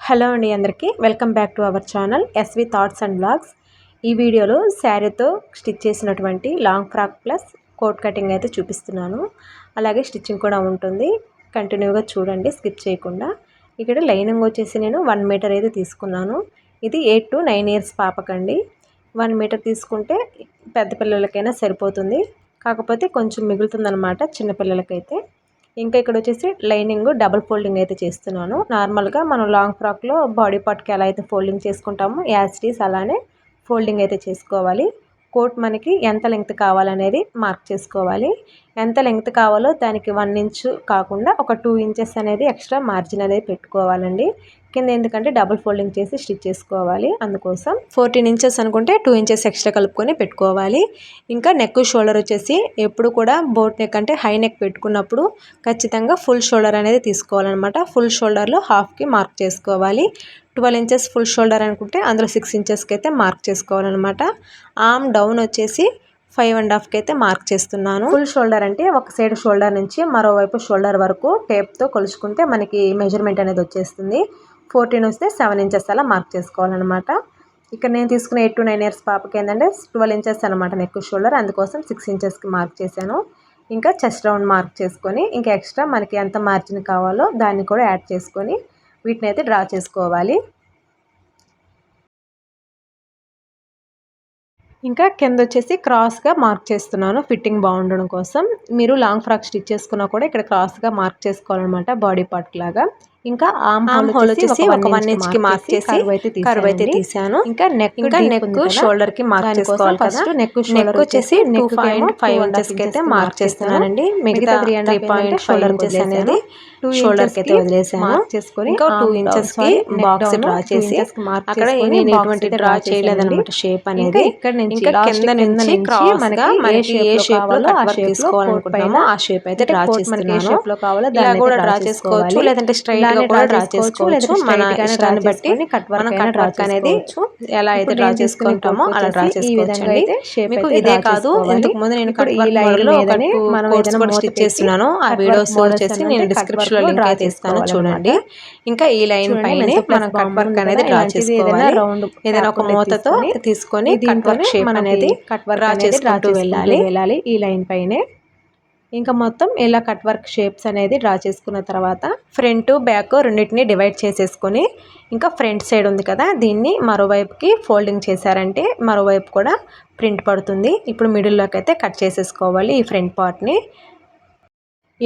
Hello అండి అందరికీ. Welcome back to our channel SV thoughts and blogs ఈ వీడియోలో శారీతో స్టిచ్ చేసినటువంటి long frock plus coat cutting అయితే చూపిస్తున్నాను. అలాగే స్టిచ్చింగ్ కూడా ఉంటుంది. కంటిన్యూగా చూడండి స్కిప్ చేయకుండా. ఇక్కడ లైనింగ్ వచ్చేసి నేను వన్ మీటర్ అయితే తీసుకున్నాను. ఇది ఎయిట్ టు నైన్ ఇయర్స్ పాపకండి. వన్ మీటర్ తీసుకుంటే పెద్ద పిల్లలకైనా సరిపోతుంది. కాకపోతే కొంచెం మిగులుతుందనమాట చిన్నపిల్లలకైతే ఇంకా ఇక్కడ వచ్చేసి లైనింగ్ డబుల్ ఫోల్డింగ్ అయితే చేస్తున్నాను. నార్మల్గా మనం లాంగ్ ఫ్రాక్లో బాడీ పార్ట్కి ఎలా అయితే ఫోల్డింగ్ చేసుకుంటామో యాసిటీస్ అలానే ఫోల్డింగ్ అయితే చేసుకోవాలి. కోట్ మనకి ఎంత లెంగ్త్ కావాలనేది మార్క్ చేసుకోవాలి. ఎంత లెంగ్త్ కావాలో దానికి వన్ ఇంచ్ కాకుండా ఒక టూ ఇంచెస్ అనేది ఎక్స్ట్రా మార్జిన్ అనేది పెట్టుకోవాలండి. కింద ఎందుకంటే డబుల్ ఫోల్డింగ్ చేసి స్టిచ్ చేసుకోవాలి. అందుకోసం ఫోర్టీన్ ఇంచెస్ అనుకుంటే టూ ఇంచెస్ ఎక్స్ట్రా కలుపుకొని పెట్టుకోవాలి. ఇంకా నెక్ షోల్డర్ వచ్చేసి ఎప్పుడు కూడా బోట్ నెక్ అంటే హై నెక్ పెట్టుకున్నప్పుడు ఖచ్చితంగా ఫుల్ షోల్డర్ అనేది తీసుకోవాలన్నమాట. ఫుల్ షోల్డర్లో హాఫ్కి మార్క్ చేసుకోవాలి. ట్వెల్వ్ ఇంచెస్ ఫుల్ షోల్డర్ అనుకుంటే అందులో సిక్స్ ఇంచెస్కి అయితే మార్క్ చేసుకోవాలన్నమాట. ఆమ్ డౌన్ వచ్చేసి ఫైవ్ అండ్ హాఫ్కి అయితే మార్క్ చేస్తున్నాను. ఫుల్ షోల్డర్ అంటే ఒక సైడ్ షోల్డర్ నుంచి మరోవైపు షోల్డర్ వరకు టేప్తో కొలుచుకుంటే మనకి మెజర్మెంట్ అనేది వచ్చేస్తుంది. ఫోర్టీన్ వస్తే సెవెన్ ఇంచెస్ అలా మార్క్ చేసుకోవాలన్నమాట. ఇక్కడ నేను తీసుకున్న ఎయిట్ టు నైన్ ఇయర్స్ పాపకి ఏంటంటే ట్వెల్వ్ ఇంచెస్ అనమాట నెక్ షోల్డర్. అందుకోసం సిక్స్ ఇంచెస్కి మార్క్ చేశాను. ఇంకా చెస్ట్ రౌండ్ మార్క్ చేసుకొని ఇంకా ఎక్స్ట్రా మనకి ఎంత మార్జిన్ కావాలో దాన్ని కూడా యాడ్ చేసుకొని వీటిని అయితే డ్రా చేసుకోవాలి. ఇంకా కింద వచ్చేసి క్రాస్గా మార్క్ చేస్తున్నాను ఫిట్టింగ్ బాగుండడం కోసం. మీరు లాంగ్ ఫ్రాక్ స్టిచ్ చేసుకున్నా కూడా ఇక్కడ క్రాస్గా మార్క్ చేసుకోవాలన్నమాట బాడీ పార్ట్ లాగా. ఇంకా ఆమ్ హోల్ వచ్చేసి ఒక వన్ ఇంచ్కి మార్క్ చేసి కర్వ్ అయితే తీసాను ఇంకా నెక్ ఇంకా నెక్ షోల్డర్కి మార్క్ చేసుకోవాలి ఫస్ట్ నెక్ నెక్ వచ్చేసి టూ పాయింట్ ఫైవ్ ఇంచెస్కి అయితే మార్క్ చేస్తున్నానండి. మిగతా three and point shoulder inches అనేది షోల్డర్కి అయితే వదిలేసాను చేసుకొని ఇంకా టూ ఇంచెస్కి బాక్స్ డ్రా చేసి అక్కడ నేను ఎటువంటి డ్రా చేయలేదన్నమాట షేప్ అనేది. ఇక్కడ నుంచి ఇంకా కింద నుంచి క్రాస్ మనకి ఏ షేప్లో ఆ షేప్ తీసుకోవాలనుకుంటున్నామో ఆ షేప్ అయితే డ్రా చేస్తున్నాను. షేప్లో కావాలో దాన్ని కూడా డ్రా చేసుకోవచ్చు. లేదంటే స్ట్రైట్ గా కూడా డ్రా చేసుకోవచ్చు మన ఇష్టాన్ని బట్టి మనం కట్ వర్క్ అనేది ఎలా అయితే డ్రా చేసుకుంటామో అలా డ్రా చేసుకోవచ్చు మీకు ఇదే కాదు ఇంతకు ముందు నేను కట్ వర్క్ కూడా స్టిచ్ చేస్తున్నాను. ఆ వీడియోస్ వచ్చేసి నేను డిస్క్రిప్షన్లో లింక్ అయితే ఇస్తాను చూడండి. ఇంకా ఈ లైన్ పైన మనం కట్ వర్క్ అనేది డ్రా చేసుకోవాలి. ఏదైనా ఒక మూతతో తీసుకొని కట్ వర్క్ షేప్ అనేది కట్ వర్క్ డ్రా చేసుకుంటూ వెళ్ళాలి. ఈ లైన్ పైనే. ఇంకా మొత్తం ఇలా కట్ వర్క్ షేప్స్ అనేది డ్రా చేసుకున్న తర్వాత ఫ్రంట్ బ్యాక్ రెండింటిని డివైడ్ చేసేసుకొని ఇంకా ఫ్రంట్ సైడ్ ఉంది కదా దీన్ని మరోవైపుకి ఫోల్డింగ్ చేశారంటే మరోవైపు కూడా ప్రింట్ పడుతుంది. ఇప్పుడు మిడిల్లోకి అయితే కట్ చేసేసుకోవాలి ఈ ఫ్రంట్ పార్ట్ని.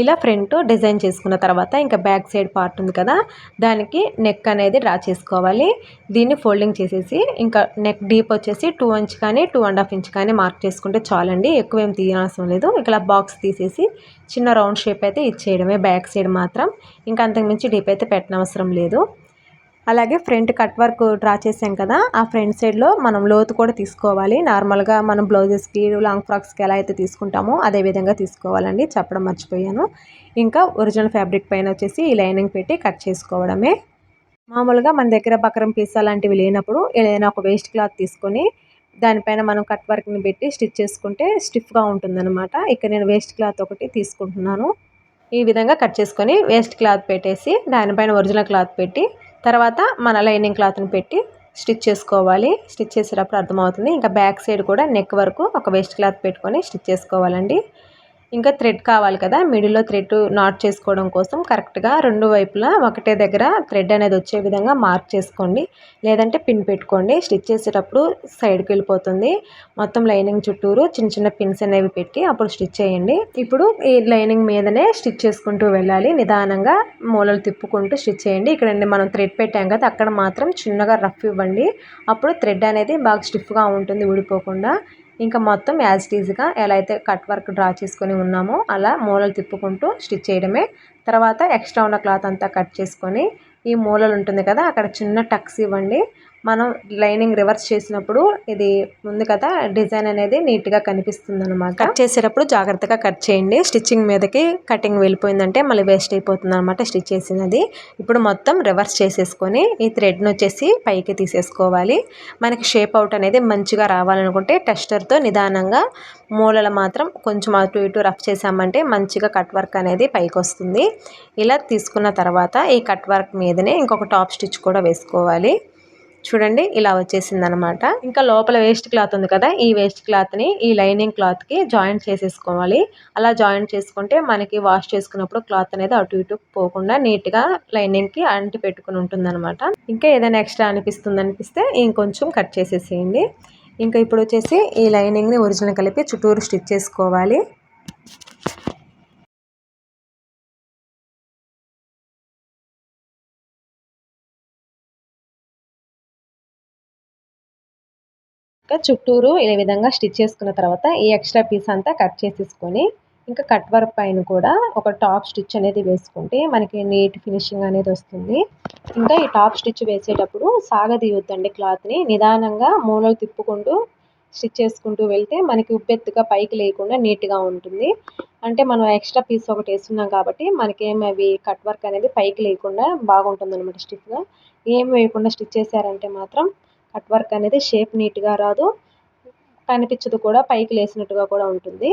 ఇలా ఫ్రంట్ డిజైన్ చేసుకున్న తర్వాత ఇంకా బ్యాక్ సైడ్ పార్ట్ ఉంది కదా దానికి నెక్ అనేది డ్రా చేసుకోవాలి. దీన్ని ఫోల్డింగ్ చేసేసి ఇంకా నెక్ డీప్ వచ్చేసి టూ ఇంచ్ కానీ టూ అండ్ హాఫ్ ఇంచ్ కానీ మార్క్ చేసుకుంటే చాలండి ఎక్కువ ఏం తీయాల్సిన లేదు. ఇక్కడ బాక్స్ తీసేసి చిన్న రౌండ్ షేప్ అయితే ఇచ్చేయడమే బ్యాక్ సైడ్ మాత్రం. ఇంకా అంతకుమించి డీప్ అయితే పెట్టనవసరం లేదు. అలాగే ఫ్రంట్ కట్ వర్క్ డ్రా చేసాం కదా ఆ ఫ్రంట్ సైడ్లో మనం లోతు కూడా తీసుకోవాలి. నార్మల్గా మనం బ్లౌజెస్కి లాంగ్ ఫ్రాక్స్కి ఎలా అయితే తీసుకుంటామో అదే విధంగా తీసుకోవాలండి. చెప్పడం మర్చిపోయాను. ఇంకా ఒరిజినల్ ఫ్యాబ్రిక్ పైన వచ్చేసి ఈ లైనింగ్ పెట్టి కట్ చేసుకోవడమే. మామూలుగా మన దగ్గర బకరం పీస్ అలాంటివి లేనప్పుడు ఏదైనా ఒక వేస్ట్ క్లాత్ తీసుకొని దానిపైన మనం కట్ వర్క్ని పెట్టి స్టిచ్ చేసుకుంటే స్టిఫ్గా ఉంటుందన్నమాట. ఇక్కడ నేను వేస్ట్ క్లాత్ ఒకటి తీసుకుంటున్నాను. ఈ విధంగా కట్ చేసుకొని వేస్ట్ క్లాత్ పెట్టేసి దానిపైన ఒరిజినల్ క్లాత్ పెట్టి తర్వాత మన లైనింగ్ క్లాత్ని పెట్టి స్టిచ్ చేసుకోవాలి. స్టిచ్ చేసేటప్పుడు అర్థమవుతుంది. ఇంకా బ్యాక్ సైడ్ కూడా నెక్ వరకు ఒక వేస్ట్ క్లాత్ పెట్టుకొని స్టిచ్ చేసుకోవాలండి. ఇంకా థ్రెడ్ కావాలి కదా మిడిల్లో థ్రెడ్ నాట్ చేసుకోవడం కోసం కరెక్ట్గా రెండు వైపులా ఒకటే దగ్గర థ్రెడ్ అనేది వచ్చే విధంగా మార్క్ చేసుకోండి. లేదంటే పిన్ పెట్టుకోండి. స్టిచ్ చేసేటప్పుడు సైడ్కి వెళ్ళిపోతుంది. మొత్తం లైనింగ్ చుట్టూరు చిన్న చిన్న పిన్స్ అనేవి పెట్టి అప్పుడు స్టిచ్ చేయండి. ఇప్పుడు ఈ లైనింగ్ మీదనే స్టిచ్ చేసుకుంటూ వెళ్ళాలి. నిదానంగా మూలలు తిప్పుకుంటూ స్టిచ్ చేయండి. ఇక్కడ మనం థ్రెడ్ పెట్టాం కదా అక్కడ మాత్రం చిన్నగా రఫ్ ఇవ్వండి. అప్పుడు థ్రెడ్ అనేది బాగా స్టిఫ్గా ఉంటుంది ఊడిపోకుండా. ఇంకా మొత్తం యాజ్ టీజ్గా ఎలా అయితే కట్ వర్క్ డ్రా చేసుకొని ఉన్నామో అలా మూలలు తిప్పుకుంటూ స్టిచ్ చేయడమే. తర్వాత ఎక్స్ట్రా ఉన్న క్లాత్ అంతా కట్ చేసుకొని ఈ మూలలు ఉంటుంది కదా అక్కడ చిన్న టక్స్ ఇవ్వండి. మనం లైనింగ్ రివర్స్ చేసినప్పుడు ఇది ఉంది కదా డిజైన్ అనేది నీట్గా కనిపిస్తుంది అనమాట కట్ చేసేటప్పుడు జాగ్రత్తగా కట్ చేయండి. స్టిచ్చింగ్ మీదకి కటింగ్ వెళ్ళిపోయిందంటే మళ్ళీ వేస్ట్ అయిపోతుంది అనమాట స్టిచ్ చేసినది. ఇప్పుడు మొత్తం రివర్స్ చేసేసుకొని ఈ థ్రెడ్ను వచ్చేసి పైకి తీసేసుకోవాలి. మనకి షేప్ అవుట్ అనేది మంచిగా రావాలనుకుంటే టెస్టర్తో నిదానంగా మూలలు మాత్రం కొంచెం అటు ఇటు రఫ్ చేసామంటే మంచిగా కట్ వర్క్ అనేది పైకి వస్తుంది. ఇలా తీసుకున్న తర్వాత ఈ కట్ వర్క్ మీదనే ఇంకొక టాప్ స్టిచ్ కూడా వేసుకోవాలి. చూడండి ఇలా వచ్చేసింది అనమాట ఇంకా లోపల వేస్ట్ క్లాత్ ఉంది కదా ఈ వేస్ట్ క్లాత్ని ఈ లైనింగ్ క్లాత్కి జాయింట్ చేసేసుకోవాలి. అలా జాయింట్ చేసుకుంటే మనకి వాష్ చేసుకున్నప్పుడు క్లాత్ అనేది అటు ఇటు పోకుండా నీట్గా లైనింగ్కి అంటి పెట్టుకుని ఉంటుంది అనమాట ఇంకా ఏదైనా ఎక్స్ట్రా అనిపిస్తుంది అనిపిస్తే ఇంకొంచెం కట్ చేసేసేయండి. ఇంకా ఇప్పుడు వచ్చేసి ఈ లైనింగ్ని ఒరిజినల్ కలిపి చుట్టూరు స్టిచ్ చేసుకోవాలి. ఇంకా చుట్టూరు ఈ విధంగా స్టిచ్ చేసుకున్న తర్వాత ఈ ఎక్స్ట్రా పీస్ అంతా కట్ చేసేసుకొని ఇంకా కట్ వర్క్ పైన కూడా ఒక టాప్ స్టిచ్ అనేది వేసుకుంటే మనకి నీట్ ఫినిషింగ్ అనేది వస్తుంది. ఇంకా ఈ టాప్ స్టిచ్ వేసేటప్పుడు సాగదీయొద్దండి క్లాత్ని. నిదానంగా మూలలు తిప్పుకుంటూ స్టిచ్ చేసుకుంటూ వెళ్తే మనకి ఉబ్బెత్తుగా పైకి లేకుండా నీట్గా ఉంటుంది. అంటే మనం ఎక్స్ట్రా పీస్ ఒకటి వేస్తున్నాం కాబట్టి మనకేమి అవి కట్ వర్క్ అనేది పైకి లేకుండా బాగుంటుంది అనమాట స్టిచ్గా. ఏం వేయకుండా స్టిచ్ చేశారంటే మాత్రం కట్ వర్క్ అనేది షేప్ నీట్గా రాదు. కనిపించదు కూడా పైకి లేసినట్టుగా కూడా ఉంటుంది.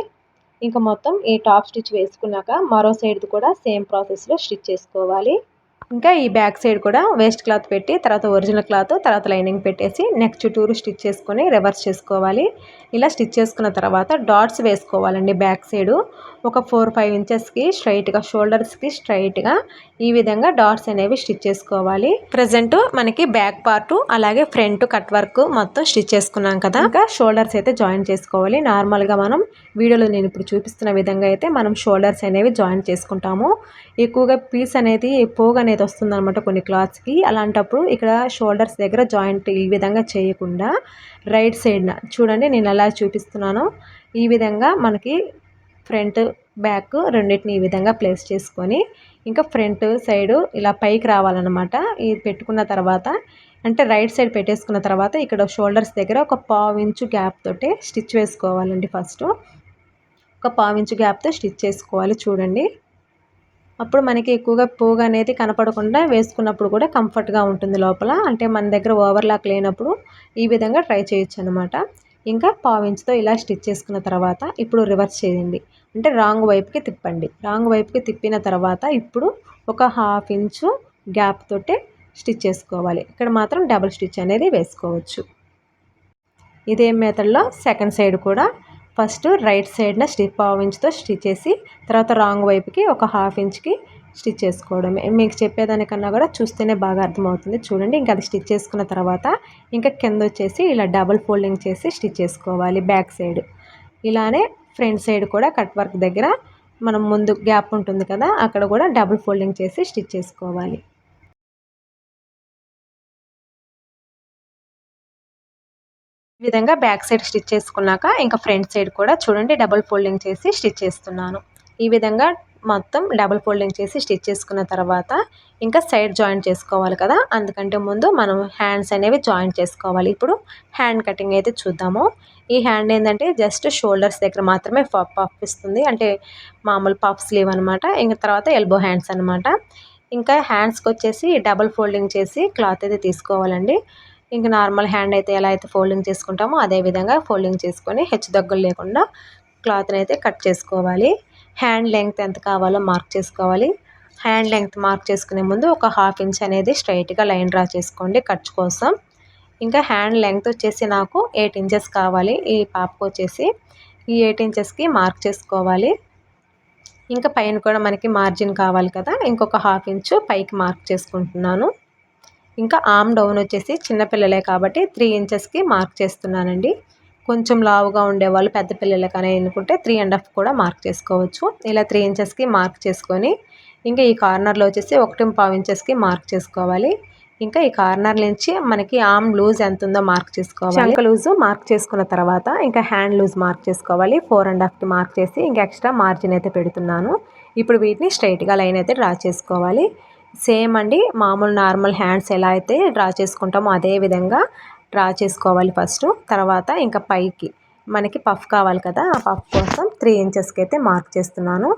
ఇంకా మొత్తం ఈ టాప్ స్టిచ్ వేసుకున్నాక మరో సైడ్ది కూడా సేమ్ ప్రాసెస్లో స్టిచ్ చేసుకోవాలి. ఇంకా ఈ బ్యాక్ సైడ్ కూడా వేస్ట్ క్లాత్ పెట్టి తర్వాత ఒరిజినల్ క్లాత్ తర్వాత లైనింగ్ పెట్టేసి నెక్ చుట్టూరు స్టిచ్ చేసుకొని రివర్స్ చేసుకోవాలి. ఇలా స్టిచ్ చేసుకున్న తర్వాత డాట్స్ వేసుకోవాలండి బ్యాక్ సైడు. ఒక ఫోర్ ఫైవ్ ఇంచెస్కి స్ట్రైట్గా షోల్డర్స్కి స్ట్రైట్గా ఈ విధంగా డాట్స్ అనేవి స్టిచ్ చేసుకోవాలి. ప్రజెంట్ మనకి బ్యాక్ పార్ట్ అలాగే ఫ్రంట్ కట్ వర్క్ మొత్తం స్టిచ్ చేసుకున్నాం కదా. ఇంకా షోల్డర్స్ అయితే జాయిన్ చేసుకోవాలి. నార్మల్గా మనం వీడియోలో నేను ఇప్పుడు చూపిస్తున్న విధంగా అయితే మనం షోల్డర్స్ అనేవి జాయిన్ చేసుకుంటాము. ఎక్కువగా పీస్ అనేది పోగు అనేది వస్తుంది అనమాట కొన్ని క్లాత్స్కి. అలాంటప్పుడు ఇక్కడ షోల్డర్స్ దగ్గర జాయింట్ ఈ విధంగా చేయకుండా రైట్ సైడ్న చూడండి నేను ఎలా చూపిస్తున్నానో. ఈ విధంగా మనకి ఫ్రంట్ బ్యాక్ రెండింటిని ఈ విధంగా ప్లేస్ చేసుకొని ఇంకా ఫ్రంట్ సైడు ఇలా పైకి రావాలన్నమాట. ఇది పెట్టుకున్న తర్వాత అంటే రైట్ సైడ్ పెట్టేసుకున్న తర్వాత ఇక్కడ షోల్డర్స్ దగ్గర ఒక పావు ఇంచు గ్యాప్ తోటి స్టిచ్ వేసుకోవాలండి ఫస్ట్. ఒక పావు ఇంచు గ్యాప్తో స్టిచ్ చేసుకోవాలి చూడండి. అప్పుడు మనకి ఎక్కువగా పోగు అనేది కనపడకుండా వేసుకున్నప్పుడు కూడా కంఫర్ట్గా ఉంటుంది లోపల. అంటే మన దగ్గర ఓవర్లాక్ లేనప్పుడు ఈ విధంగా ట్రై చేయొచ్చు అనమాట ఇంకా పావించుతో ఇలా స్టిచ్ చేసుకున్న తర్వాత ఇప్పుడు రివర్స్ చేయండి. అంటే రాంగ్ వైపుకి తిప్పండి. రాంగ్ వైపుకి తిప్పిన తర్వాత ఇప్పుడు ఒక హాఫ్ ఇంచు గ్యాప్ తోటే స్టిచ్ చేసుకోవాలి. ఇక్కడ మాత్రం డబుల్ స్టిచ్ అనేది వేసుకోవచ్చు. ఇదే మెథడ్లో సెకండ్ సైడ్ కూడా ఫస్ట్ రైట్ సైడ్న స్టిచ్ పావు ఇంచుతో స్టిచ్ చేసి తర్వాత రాంగ్ వైపుకి ఒక హాఫ్ ఇంచ్కి స్టిచ్ చేసుకోవడమే. మీకు చెప్పేదానికన్నా కూడా చూస్తేనే బాగా అర్థమవుతుంది. చూడండి ఇంకా అది స్టిచ్ చేసుకున్న తర్వాత ఇంకా కింద వచ్చేసి ఇలా డబుల్ ఫోల్డింగ్ చేసి స్టిచ్ చేసుకోవాలి బ్యాక్ సైడ్. ఇలానే ఫ్రంట్ సైడ్ కూడా కట్ వర్క్ దగ్గర మనం ముందు గ్యాప్ ఉంటుంది కదా అక్కడ కూడా డబుల్ ఫోల్డింగ్ చేసి స్టిచ్ చేసుకోవాలి. ఈ విధంగా బ్యాక్ సైడ్ స్టిచ్ చేసుకున్నాక ఇంకా ఫ్రంట్ సైడ్ కూడా చూడండి డబుల్ ఫోల్డింగ్ చేసి స్టిచ్ చేస్తున్నాను. ఈ విధంగా మొత్తం డబుల్ ఫోల్డింగ్ చేసి స్టిచ్ చేసుకున్న తర్వాత ఇంకా సైడ్ జాయింట్ చేసుకోవాలి కదా. అందుకంటే ముందు మనం హ్యాండ్స్ అనేవి జాయింట్ చేసుకోవాలి. ఇప్పుడు హ్యాండ్ కటింగ్ అయితే చూద్దాము. ఈ హ్యాండ్ ఏంటంటే జస్ట్ షోల్డర్స్ దగ్గర మాత్రమే పఫ్ ఇస్తుంది అంటే మామూలు పఫ్ స్లీవ్ అనమాట ఇంకా తర్వాత ఎల్బో హ్యాండ్స్ అనమాట ఇంకా హ్యాండ్స్కి వచ్చేసి డబుల్ ఫోల్డింగ్ చేసి క్లాత్ అయితే తీసుకోవాలండి. ఇంకా నార్మల్ హ్యాండ్ అయితే ఎలా అయితే ఫోల్డింగ్ చేసుకుంటామో అదే విధంగా ఫోల్డింగ్ చేసుకొని హెచ్చు దగ్గులు లేకుండా క్లాత్ని అయితే కట్ చేసుకోవాలి. హ్యాండ్ లెంగ్త్ ఎంత కావాలో మార్క్ చేసుకోవాలి. హ్యాండ్ లెంగ్త్ మార్క్ చేసుకునే ముందు ఒక హాఫ్ ఇంచ్ అనేది స్ట్రైట్గా లైన్ డ్రా చేసుకోండి ఖర్చు కోసం. ఇంకా హ్యాండ్ లెంగ్త్ వచ్చేసి నాకు ఎయిట్ ఇంచెస్ కావాలి. ఈ పాపకు వచ్చేసి ఈ ఎయిట్ ఇంచెస్కి మార్క్ చేసుకోవాలి. ఇంకా పైన కూడా మనకి మార్జిన్ కావాలి కదా. ఇంకొక హాఫ్ ఇంచు పైకి మార్క్ చేసుకుంటున్నాను. ఇంకా ఆమ్ డౌన్ వచ్చేసి చిన్నపిల్లలే కాబట్టి త్రీ ఇంచెస్కి మార్క్ చేస్తున్నానండి. కొంచెం లావుగా ఉండేవాళ్ళు పెద్ద పిల్లలు కానీ అనుకుంటే త్రీ అండ్ హాఫ్ కూడా మార్క్ చేసుకోవచ్చు. ఇలా త్రీ ఇంచెస్కి మార్క్ చేసుకొని ఇంకా ఈ కార్నర్లో వచ్చేసి ఒకటి పావు ఇంచెస్కి మార్క్ చేసుకోవాలి. ఇంకా ఈ కార్నర్ నుంచి మనకి ఆమ్ లూజ్ ఎంత ఉందో మార్క్ చేసుకోవాలి. చంక లూజ్ మార్క్ చేసుకున్న తర్వాత ఇంకా హ్యాండ్ లూజ్ మార్క్ చేసుకోవాలి. ఫోర్ అండ్ హాఫ్కి మార్క్ చేసి ఇంకా ఎక్స్ట్రా మార్జిన్ అయితే పెడుతున్నాను. ఇప్పుడు వీటిని స్ట్రైట్గా లైన్ అయితే డ్రా చేసుకోవాలి. సేమ్ అండి. మామూలు నార్మల్ హ్యాండ్స్ ఎలా అయితే డ్రా చేసుకుంటామో అదే విధంగా డ్రా చేసుకోవాలి ఫస్ట్. తర్వాత ఇంకా పైకి మనకి పఫ్ కావాలి కదా ఆ పఫ్ కోసం త్రీ ఇంచెస్కి అయితే మార్క్ చేస్తున్నాను.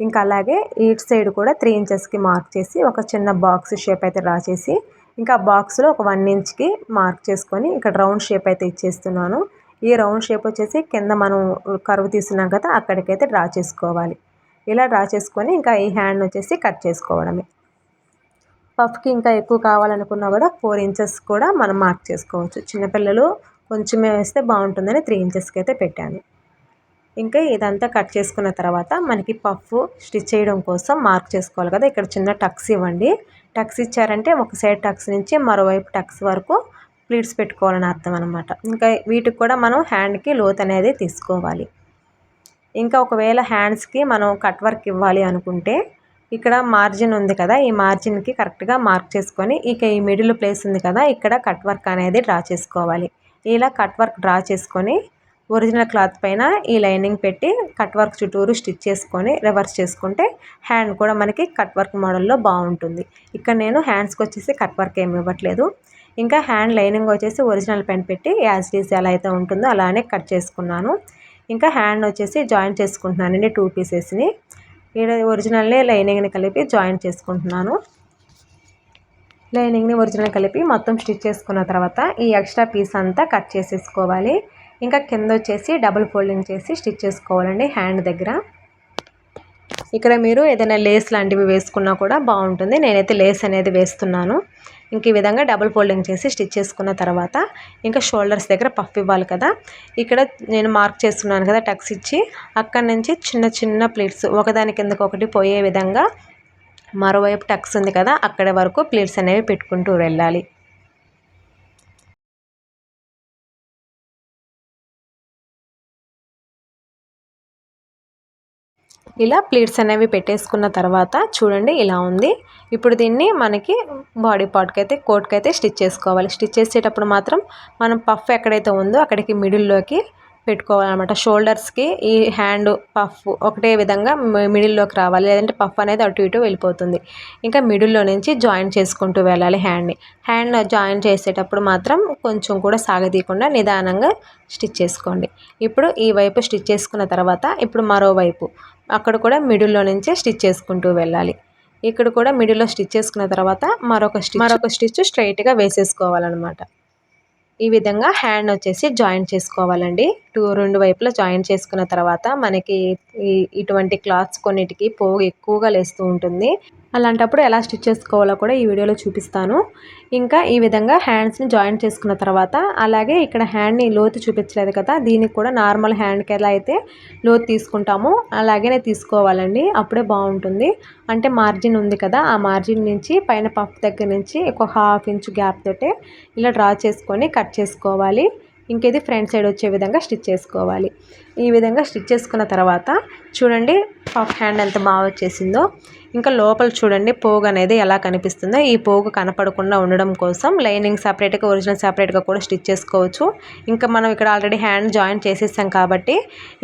ఇంకా అలాగే ఈట్ సైడ్ కూడా త్రీ ఇంచెస్కి మార్క్ చేసి ఒక చిన్న బాక్స్ షేప్ అయితే డ్రా చేసి ఇంకా బాక్స్లో ఒక వన్ ఇంచ్కి మార్క్ చేసుకొని ఇక్కడ రౌండ్ షేప్ అయితే ఇచ్చేస్తున్నాను. ఈ రౌండ్ షేప్ వచ్చేసి కింద మనం కరువు తీస్తున్నాం కదా అక్కడికైతే డ్రా చేసుకోవాలి. ఇలా డ్రా చేసుకొని ఇంకా ఈ హ్యాండ్ వచ్చేసి కట్ చేసుకోవడమే. పఫ్కి ఇంకా ఎక్కువ కావాలనుకున్నా కూడా ఫోర్ ఇంచెస్ కూడా మనం మార్క్ చేసుకోవచ్చు. చిన్నపిల్లలు కొంచెమే వేస్తే బాగుంటుందని త్రీ ఇంచెస్కి అయితే పెట్టాను. ఇంకా ఇదంతా కట్ చేసుకున్న తర్వాత మనకి పఫ్ స్టిచ్ చేయడం కోసం మార్క్ చేసుకోవాలి కదా. ఇక్కడ చిన్న టక్స్ ఇవ్వండి. టక్స్ ఇచ్చారంటే ఒక సైడ్ టక్స్ నుంచి మరోవైపు టక్స్ వరకు ప్లీట్స్ పెట్టుకోవాలని అర్థం అనమాట ఇంకా వీటికి కూడా మనం హ్యాండ్కి లోత్ అనేది తీసుకోవాలి. ఇంకా ఒకవేళ హ్యాండ్స్కి మనం కట్ వర్క్ ఇవ్వాలి అనుకుంటే ఇక్కడ మార్జిన్ ఉంది కదా ఈ మార్జిన్కి కరెక్ట్గా మార్క్ చేసుకొని ఇక ఈ మిడిల్ ప్లేస్ ఉంది కదా ఇక్కడ కట్ వర్క్ అనేది డ్రా చేసుకోవాలి. ఇలా కట్ వర్క్ డ్రా చేసుకొని ఒరిజినల్ క్లాత్ పైన ఈ లైనింగ్ పెట్టి కట్ వర్క్ చుట్టూరు స్టిచ్ చేసుకొని రివర్స్ చేసుకుంటే హ్యాండ్ కూడా మనకి కట్ వర్క్ మోడల్లో బాగుంటుంది. ఇక్కడ నేను హ్యాండ్స్కి వచ్చేసి కట్ వర్క్ ఏమి ఇవ్వట్లేదు. ఇంకా హ్యాండ్ లైనింగ్ వచ్చేసి ఒరిజినల్ పెన్ పెట్టి యాజ్ డీస్ ఎలా అయితే ఉంటుందో అలానే కట్ చేసుకున్నాను. ఇంకా హ్యాండ్ వచ్చేసి జాయింట్ చేసుకుంటున్నానండి టూ పీసెస్ని ఇక్కడ ఒరిజినల్ని లైనింగ్ని కలిపి జాయిన్ చేసుకుంటున్నాను. లైనింగ్ని ఒరిజినల్ కలిపి మొత్తం స్టిచ్ చేసుకున్న తర్వాత ఈ ఎక్స్ట్రా పీస్ అంతా కట్ చేసేసుకోవాలి. ఇంకా కింద వచ్చేసి డబుల్ ఫోల్డింగ్ చేసి స్టిచ్ చేసుకోవాలండి హ్యాండ్ దగ్గర. ఇక్కడ మీరు ఏదైనా లేస్ లాంటివి వేసుకున్నా కూడా బాగుంటుంది. నేనైతే లేస్ అనేది వేస్తున్నాను. ఇంక ఈ విధంగా డబుల్ ఫోల్డింగ్ చేసి స్టిచ్ చేసుకున్న తర్వాత ఇంకా షోల్డర్స్ దగ్గర పఫ్ ఇవ్వాలి కదా. ఇక్కడ నేను మార్క్ చేస్తున్నాను కదా టక్స్ ఇచ్చి అక్కడి నుంచి చిన్న చిన్న ప్లేట్స్ ఒకదాని కిందకు ఒకటి పోయే విధంగా మరోవైపు టక్స్ ఉంది కదా అక్కడ వరకు ప్లేట్స్ అనేవి పెట్టుకుంటూ వెళ్ళాలి. ఇలా ప్లీట్స్ అనేవి పెట్టేసుకున్న తర్వాత చూడండి ఇలా ఉంది. ఇప్పుడు దీన్ని మనకి బాడీ పార్ట్కి అయితే కోట్కి అయితే స్టిచ్ చేసుకోవాలి. స్టిచ్ చేసేటప్పుడు మాత్రం మనం పఫ్ ఎక్కడైతే ఉందో అక్కడికి మిడిల్లోకి పెట్టుకోవాలన్నమాట. షోల్డర్స్కి ఈ హ్యాండ్ పఫ్ ఒకటే విధంగా మిడిల్లోకి రావాలి. లేదంటే పఫ్ అనేది అటు ఇటు వెళ్ళిపోతుంది. ఇంకా మిడిల్లో నుంచి జాయిన్ చేసుకుంటూ వెళ్ళాలి హ్యాండ్ని. హ్యాండ్ జాయిన్ చేసేటప్పుడు మాత్రం కొంచెం కూడా సాగదీయకుండా నిదానంగా స్టిచ్ చేసుకోండి. ఇప్పుడు ఈ వైపు స్టిచ్ చేసుకున్న తర్వాత ఇప్పుడు మరోవైపు అక్కడ కూడా మిడిల్లో నుంచే స్టిచ్ చేసుకుంటూ వెళ్ళాలి. ఇక్కడ కూడా మిడిల్లో స్టిచ్ చేసుకున్న తర్వాత మరొక స్టిచ్ మరొక స్టిచ్ స్ట్రైట్గా వేసేసుకోవాలన్నమాట. ఈ విధంగా హ్యాండ్ వచ్చేసి జాయింట్ చేసుకోవాలండి. టూ రెండు వైపులా జాయింట్ చేసుకున్న తర్వాత మనకి ఇటువంటి క్లాత్స్ కొన్నిటికి పోగు ఎక్కువగా లేస్తూ ఉంటుంది. అలాంటప్పుడు ఎలా స్టిచ్ చేసుకోవాలో కూడా ఈ వీడియోలో చూపిస్తాను. ఇంకా ఈ విధంగా హ్యాండ్స్ని జాయింట్ చేసుకున్న తర్వాత అలాగే ఇక్కడ హ్యాండ్ని లోతు చూపించలేదు కదా దీనికి కూడా నార్మల్ హ్యాండ్కి ఎలా అయితే లోతు తీసుకుంటామో అలాగే తీసుకోవాలండి. అప్పుడే బాగుంటుంది. అంటే మార్జిన్ ఉంది కదా ఆ మార్జిన్ నుంచి పైన పఫ్ దగ్గర నుంచి ఒక హాఫ్ ఇంచ్ గ్యాప్ తోటే ఇలా డ్రా చేసుకొని కట్ చేసుకోవాలి. ఇంకేది ఫ్రంట్ సైడ్ వచ్చే విధంగా స్టిచ్ చేసుకోవాలి. ఈ విధంగా స్టిచ్ చేసుకున్న తర్వాత చూడండి పఫ్ హ్యాండ్ ఎంత బాగా వచ్చేసిందో. ఇంకా లోపల చూడండి పోగు అనేది ఎలా కనిపిస్తుందో. ఈ పోగు కనపడకుండా ఉండడం కోసం లైనింగ్ సపరేట్గా ఒరిజినల్ సపరేట్గా కూడా స్టిచ్ చేసుకోవచ్చు. ఇంకా మనం ఇక్కడ ఆల్రెడీ హ్యాండ్ జాయిన్ చేసేసాం కాబట్టి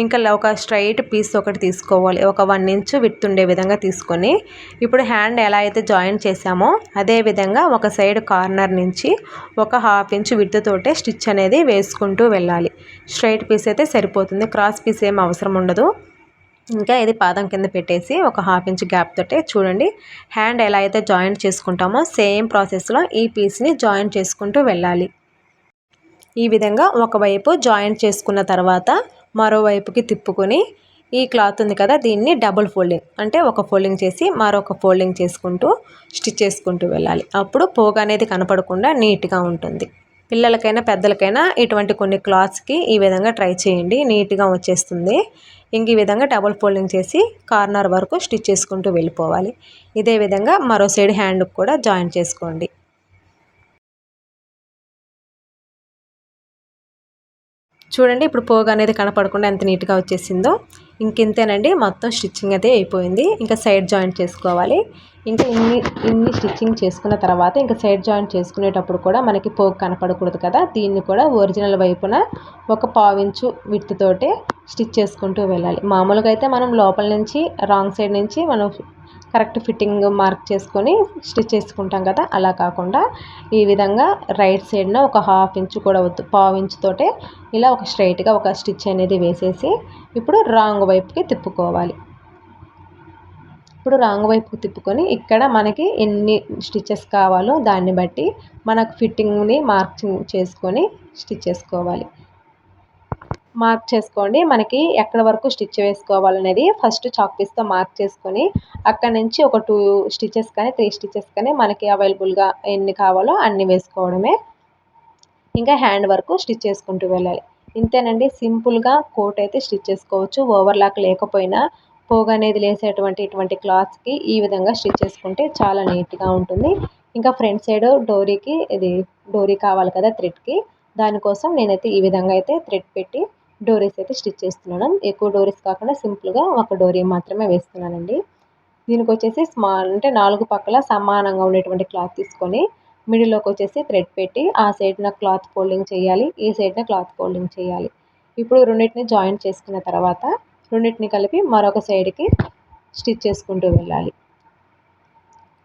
ఇంకా ఒక స్ట్రైట్ పీస్ ఒకటి తీసుకోవాలి. ఒక వన్ ఇంచ్ విత్ ఉండే విధంగా తీసుకొని ఇప్పుడు హ్యాండ్ ఎలా అయితే జాయిన్ చేసామో అదే విధంగా ఒక సైడ్ కార్నర్ నుంచి ఒక హాఫ్ ఇంచ్ విత్ తోటే స్టిచ్ అనేది వేసుకుంటూ వెళ్ళాలి. స్ట్రైట్ పీస్ అయితే సరిపోతుంది. క్రాస్ పీస్ ఏం అవసరం ఉండదు. ఇంకా ఇది పాదం కింద పెట్టేసి ఒక హాఫ్ ఇంచ్ గ్యాప్ తోటే చూడండి. హ్యాండ్ ఎలా అయితే జాయింట్ చేసుకుంటామో సేమ్ ప్రాసెస్లో ఈ పీస్ని జాయింట్ చేసుకుంటూ వెళ్ళాలి. ఈ విధంగా ఒకవైపు జాయింట్ చేసుకున్న తర్వాత మరోవైపుకి తిప్పుకొని ఈ క్లాత్ ఉంది కదా దీన్ని డబుల్ ఫోల్డింగ్ అంటే ఒక ఫోల్డింగ్ చేసి మరొక ఫోల్డింగ్ చేసుకుంటూ స్టిచ్ చేసుకుంటూ వెళ్ళాలి. అప్పుడు పోగు అనేది కనపడకుండా నీట్గా ఉంటుంది. పిల్లలకైనా పెద్దలకైనా ఇటువంటి కొన్ని క్లాత్స్కి ఈ విధంగా ట్రై చేయండి. నీట్గా వచ్చేస్తుంది. ఇంక ఈ విధంగా డబుల్ ఫోల్డింగ్ చేసి కార్నర్ వరకు స్టిచ్ చేసుకుంటూ వెళ్ళిపోవాలి. ఇదే విధంగా మరో సైడ్ హ్యాండ్కి కూడా జాయిన్ చేసుకోండి. చూడండి ఇప్పుడు పోగు అనేది కనపడకుండా ఎంత నీట్గా వచ్చేసిందో. ఇంకెంతేనండి మొత్తం స్టిచ్చింగ్ అయితే అయిపోయింది. ఇంకా సైడ్ జాయింట్ చేసుకోవాలి. ఇంకా ఇన్ని ఇన్ని స్టిచ్చింగ్ చేసుకున్న తర్వాత ఇంకా సైడ్ జాయింట్ చేసుకునేటప్పుడు కూడా మనకి పోగు కనపడకూడదు కదా. దీన్ని కూడా ఒరిజినల్ వైపున ఒక పావించు విత్తుతోటే స్టిచ్ చేసుకుంటూ వెళ్ళాలి. మామూలుగా అయితే మనం లోపల నుంచి రాంగ్ సైడ్ నుంచి మనం కరెక్ట్ ఫిట్టింగ్ మార్క్ చేసుకొని స్టిచ్ చేసుకుంటాం కదా అలా కాకుండా ఈ విధంగా రైట్ సైడ్న ఒక హాఫ్ ఇంచ్ కూడా వద్దు పావు ఇంచ్ తోటే ఇలా ఒక స్ట్రైట్గా ఒక స్టిచ్ అనేది వేసేసి ఇప్పుడు రాంగ్ వైపుకి తిప్పుకోవాలి. ఇప్పుడు రాంగ్ వైపుకి తిప్పుకొని ఇక్కడ మనకి ఎన్ని స్టిచెస్ కావాలో దాన్ని బట్టి మనకు ఫిట్టింగ్ని మార్కింగ్ చేసుకొని స్టిచ్ చేసుకోవాలి. మార్క్ చేసుకోండి. మనకి ఎక్కడ వరకు స్టిచ్ వేసుకోవాలనేది ఫస్ట్ చాక్ పీస్తో మార్క్ చేసుకొని అక్కడ నుంచి ఒక టూ స్టిచెస్ కానీ త్రీ స్టిచెస్ కానీ మనకి అవైలబుల్గా ఎన్ని కావాలో అన్ని వేసుకోవడమే. ఇంకా హ్యాండ్ వరకు స్టిచ్ చేసుకుంటూ వెళ్ళాలి. ఇంతేనండి. సింపుల్గా కోట్ అయితే స్టిచ్ చేసుకోవచ్చు. ఓవర్లాక్ లేకపోయినా పోగు అనేది లేసేటువంటి ఇటువంటి క్లాత్స్కి ఈ విధంగా స్టిచ్ చేసుకుంటే చాలా నీట్గా ఉంటుంది. ఇంకా ఫ్రంట్ సైడ్ డోరీకి ఇది డోరీ కావాలి కదా థ్రెడ్కి దానికోసం నేనైతే ఈ విధంగా అయితే థ్రెడ్ పెట్టి డోరీస్ అయితే స్టిచ్ చేస్తున్నాను. ఎక్కువ డోరీస్ కాకుండా సింపుల్గా ఒక డోరీ మాత్రమే వేస్తున్నానండి. దీనికి వచ్చేసి స్మాల్ అంటే నాలుగు పక్కల సమానంగా ఉండేటువంటి క్లాత్ తీసుకొని మిడిల్లోకి వచ్చేసి థ్రెడ్ పెట్టి ఆ సైడ్న క్లాత్ ఫోల్డింగ్ చేయాలి ఈ సైడ్న క్లాత్ ఫోల్డింగ్ చేయాలి. ఇప్పుడు రెండింటిని జాయింట్ చేసుకున్న తర్వాత రెండింటిని కలిపి మరొక సైడ్కి స్టిచ్ చేసుకుంటూ వెళ్ళాలి.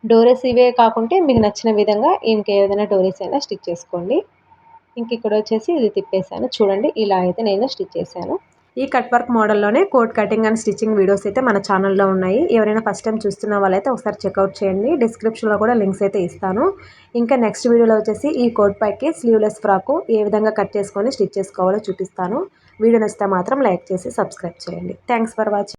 డోరీస్ ఇవే కాకుంటే మీకు నచ్చిన విధంగా ఇంకేదైనా డోరీస్ అయినా స్టిచ్ చేసుకోండి. ఇంక ఇక్కడ వచ్చేసి ఇది తిప్పేసాను చూడండి ఇలా అయితే నేను స్టిచ్ చేశాను. ఈ cut work మోడల్లోనే coat cutting and stitching videos అయితే మన ఛానల్లో ఉన్నాయి. ఎవరైనా ఫస్ట్ టైం చూస్తున్న వాళ్ళైతే ఒకసారి చెక్అవుట్ చేయండి. డిస్క్రిప్షన్లో కూడా లింక్స్ అయితే ఇస్తాను. ఇంకా నెక్స్ట్ వీడియోలో వచ్చేసి ఈ కోట్ పైకి స్లీవ్లెస్ ఫ్రాకు ఏ విధంగా కట్ చేసుకొని స్టిచ్ చేసుకోవాలో చూపిస్తాను. వీడియో నచ్చితే మాత్రం లైక్ చేసి సబ్స్క్రైబ్ చేయండి. Thanks for watching